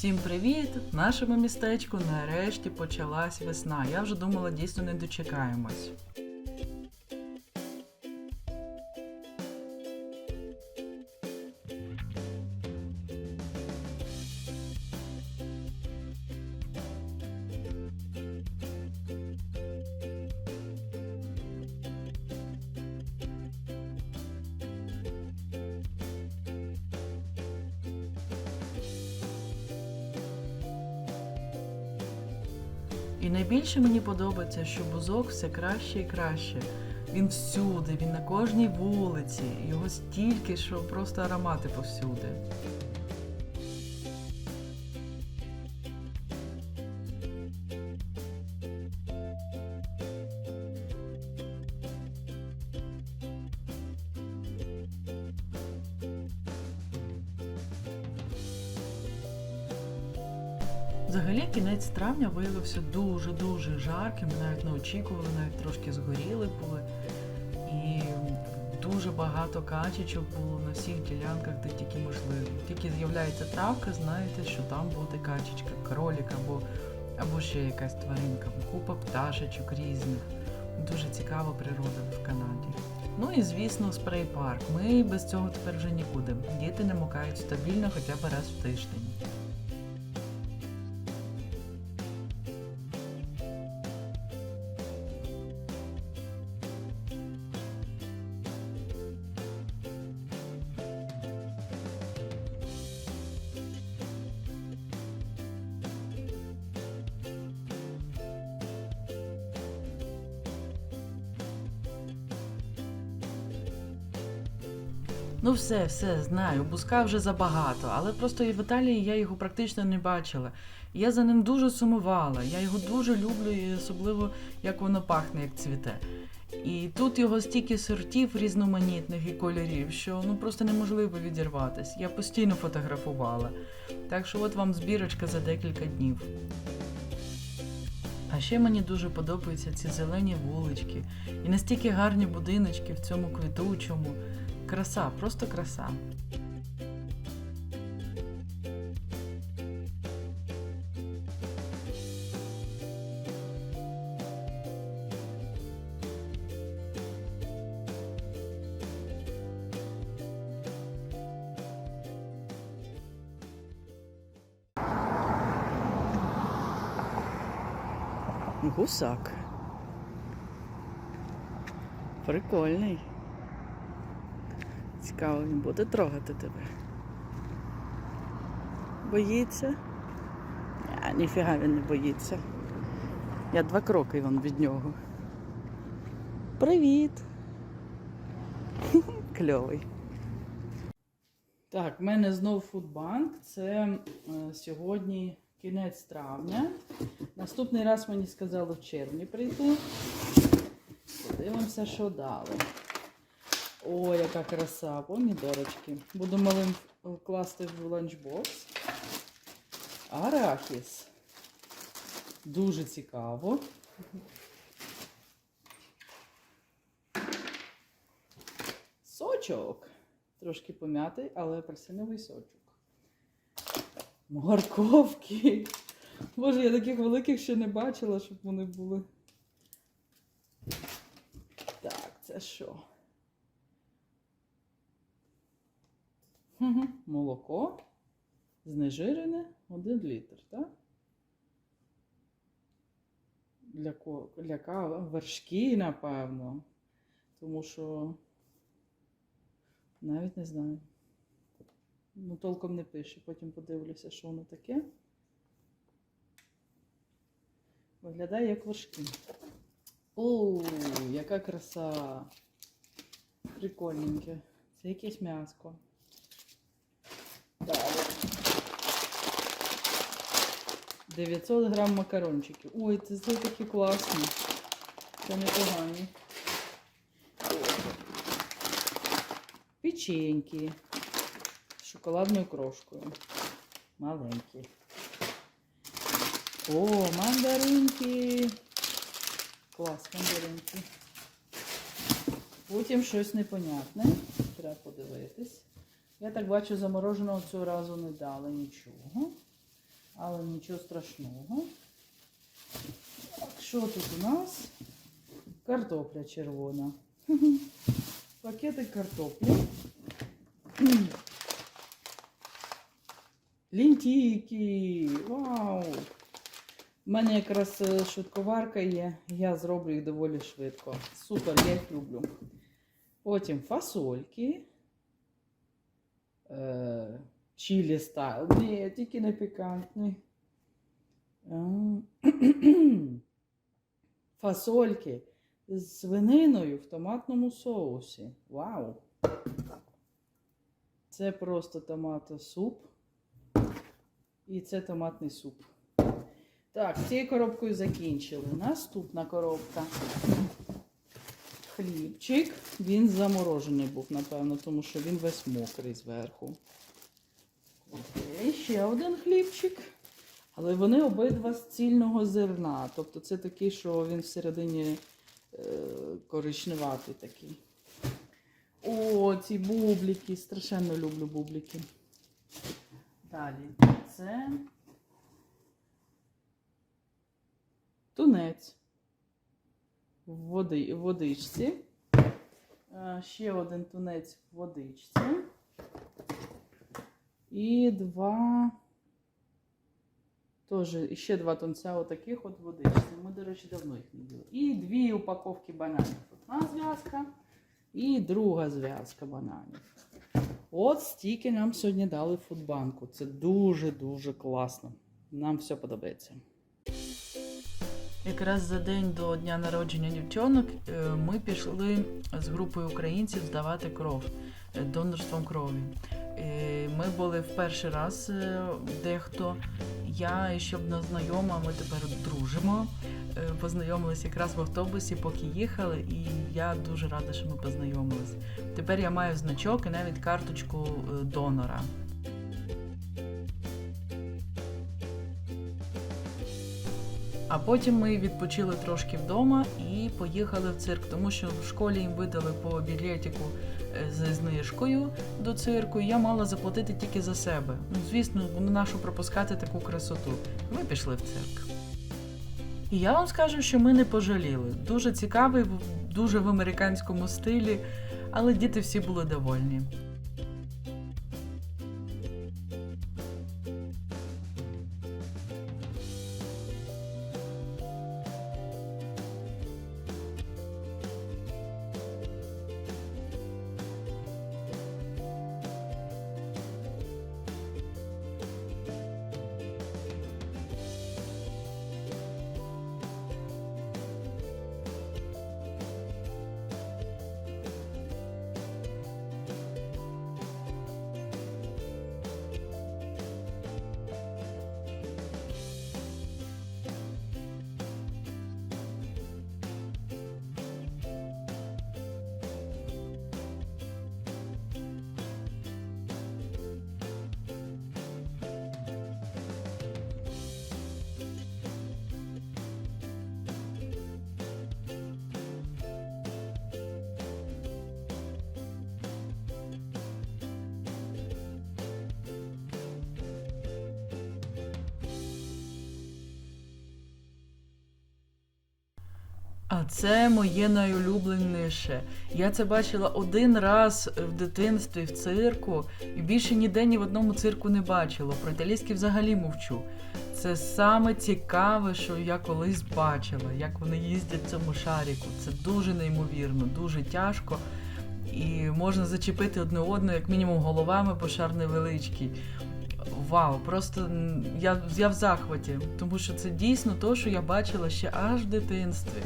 Всім привіт! В нашому містечку нарешті почалась весна. Я вже думала, дійсно не дочекаємось. І найбільше мені подобається, що бузок все краще і краще. Він всюди, він на кожній вулиці. Його стільки, що просто аромати повсюди. Взагалі кінець травня виявився дуже-дуже жарким, ми навіть не очікували, навіть трошки згоріли були. І дуже багато качечок було на всіх ділянках, де тільки можливо. Тільки з'являється травка, знаєте, що там буде качечка, кролик або, або ще якась тваринка, купа пташечок різних. Дуже цікава природа в Канаді. Ну і звісно, спрей-парк. Ми без цього тепер вже нікуди. Діти не мукають стабільно хоча б раз в тиждень. Ну все, все, знаю, бузка вже забагато, але просто і в Італії я його практично не бачила. Я за ним дуже сумувала. Я його дуже люблю, і особливо як воно пахне, як цвіте. І тут його стільки сортів різноманітних і кольорів, що ну просто неможливо відірватись. Я постійно фотографувала. Так що от вам збірочка за декілька днів. А ще мені дуже подобаються ці зелені вулички і настільки гарні будиночки в цьому квітучому. Краса, просто краса. Гусак. Прикольний. Цікаво, він буде трогати тебе. Боїться? А, ніфіга він не боїться. Я два кроки вон від нього. Привіт! Кльовий. Так, в мене знов фудбанк. Це е, сьогодні кінець травня. Наступний раз мені сказали в червні прийти. Подивимося, що дали. О, яка краса, помідорочки. Буду малим класти в ланчбокс. Арахіс. Дуже цікаво. Сочок. Трошки пом'ятий, але апельсиновий сочок. Морковки. Боже, я таких великих ще не бачила, щоб вони були. Так, це що? Мгм. Молоко знежирене 1 літр, так? Для, для кави вершки, напевно. Тому що навіть не знаю. Ну, толком не пише, потім подивлюся, що воно таке. Виглядає як вершки. О, яка краса! Прикольненьке. Це якесь м'яско. Далі. 900 грам макарончиків. Ой, це, це такі класні. Це непогані. Печеньки з шоколадною крошкою. Маленькі. О, мандаринки. Клас, мандаринки. Потім щось непонятне. Треба подивитись. Я так бачу, замороженого цього разу не дали нічого. Але нічого страшного. Так, що тут у нас? Картопля червона. Пакетик картоплі. Лінтійки! Вау! У мене якраз е, швидковарка є, я зроблю їх доволі швидко. Супер, я їх люблю. Потім фасольки. Чилі стайл. Ні, тільки не пікантний. Фасольки з свининою в томатному соусі. Вау! Це просто томатосуп. І це томатний суп. Так, цією коробкою закінчили. Наступна коробка. Хлібчик. Він заморожений був, напевно, тому що він весь мокрий зверху. Окей, ще один хлібчик. Але вони обидва з цільного зерна. Тобто це такий, що він всередині е, коричневатий такий. О, ці бубліки. Страшенно люблю бубліки. Далі. Це тунець в води, водичці. Е, Ще один тунець в водичці. І два. Тоже ще два тунця отаких от в водичці. Ми, до речі, давно їх не їли. І дві упаковки бананів. Одна зв'язка і друга зв'язка бананів. От стільки нам сьогодні дали фудбанку. Це дуже-дуже класно. Нам все подобається. Якраз за день до дня народження дівчонок е, ми пішли з групою українців здавати кров е, донорством крові. Е, Ми були в перший раз е, дехто. Я і ще одна знайома, ми тепер дружимо. Познайомилися Познайомились якраз в автобусі, поки їхали, і я дуже рада, що ми познайомились. Тепер я маю значок і навіть карточку е, донора. А потім ми відпочили трошки вдома і поїхали в цирк, тому що в школі їм видали по білетику е, з знижкою до цирку, і я мала заплатити тільки за себе. Ну, звісно, ну нашу пропускати таку красоту. Ми пішли в цирк. І я вам скажу, що ми не пожаліли. Дуже цікавий, дуже в американському стилі, але діти всі були довольні. А це моє найулюбленіше. Я це бачила один раз в дитинстві в цирку, і більше ніде ні в одному цирку не бачила. Про італійський взагалі мовчу. Це саме цікаве, що я колись бачила, як вони їздять в цьому шаріку. Це дуже неймовірно, дуже тяжко. І можна зачепити одне одне, як мінімум, головами, бо шар невеличкий. Вау, просто я, я в захваті, тому що це дійсно те, що я бачила ще аж в дитинстві.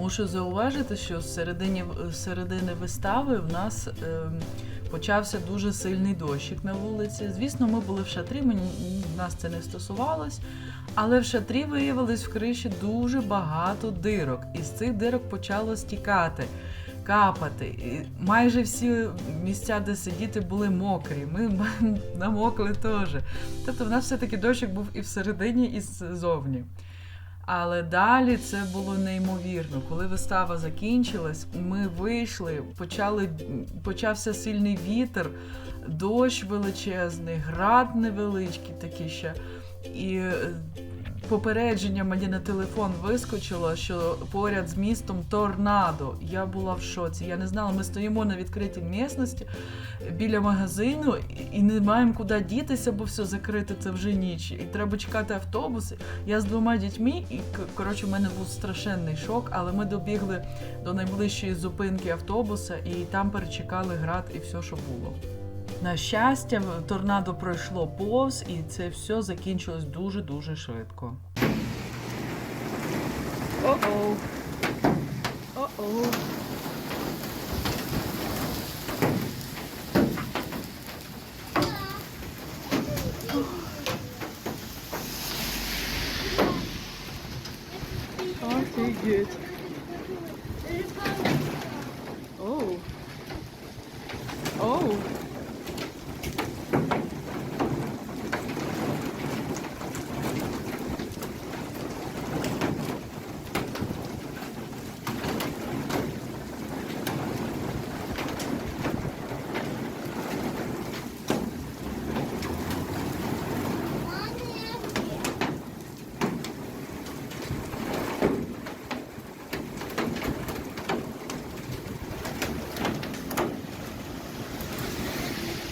Мушу зауважити, що з середині, з середини вистави в нас ем, почався дуже сильний дощик на вулиці. Звісно, ми були в шатрі, мені нас це не стосувалось. Але в шатрі виявилось в криші дуже багато дирок, і з цих дирок почало стікати, капати. І майже всі місця, де сидіти, були мокрі. Ми намокли теж. Тобто, в нас все-таки дощик був і всередині, і ззовні. Але далі це було неймовірно. Коли вистава закінчилась, ми вийшли, почали, почався сильний вітер, дощ величезний, град невеличкий такий ще. І е, попередження мені на телефон вискочило, що поряд з містом торнадо. Я була в шоці. Я не знала, ми стоїмо на відкритій місності біля магазину і- не маємо куди дітися, бо все закрите, це вже ніч. І треба чекати автобус. Я з двома дітьми, і коротше, в мене був страшенний шок, але ми добігли до найближчої зупинки автобуса і там перечекали град і все, що було. На щастя, торнадо пройшло повз, і це все закінчилось дуже-дуже швидко. О-оу. О-оу. Офігеть.